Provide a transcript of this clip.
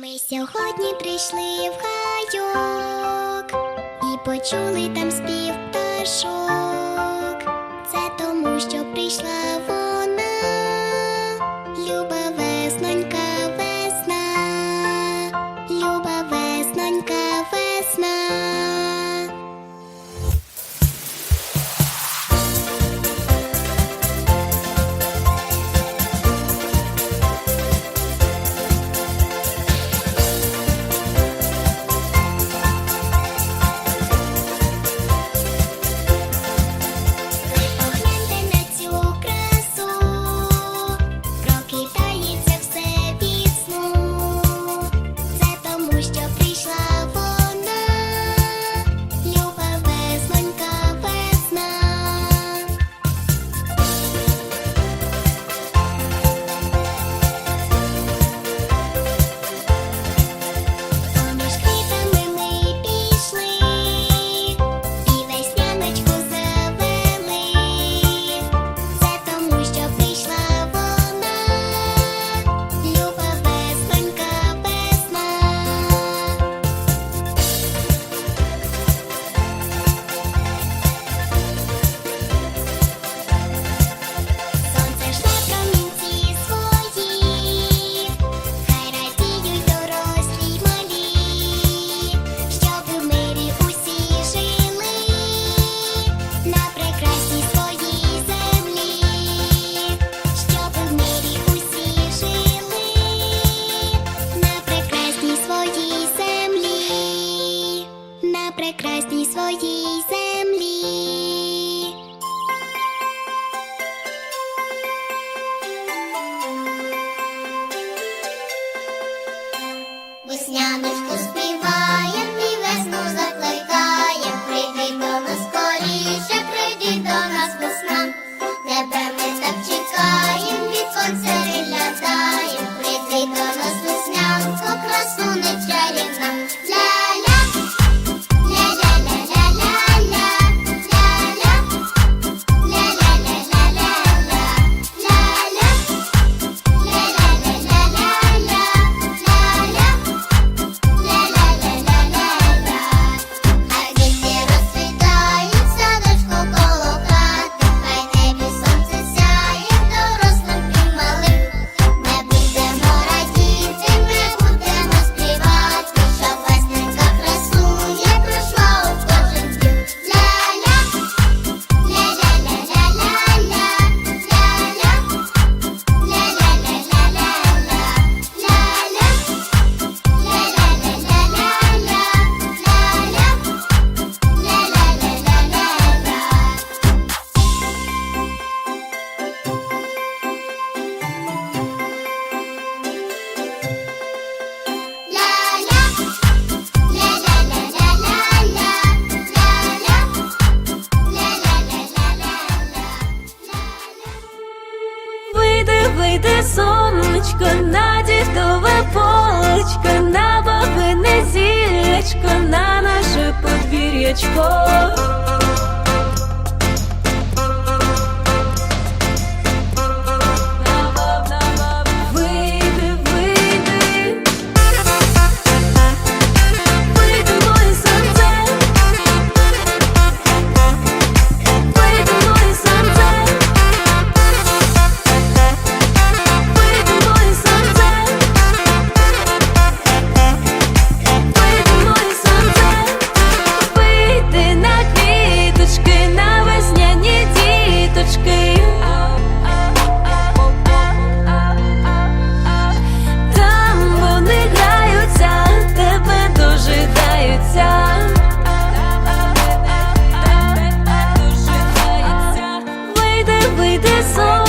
Ми сьогодні прийшли в гайок і почули там спів пташок. прекрасній своїй землі. Весняна much. So.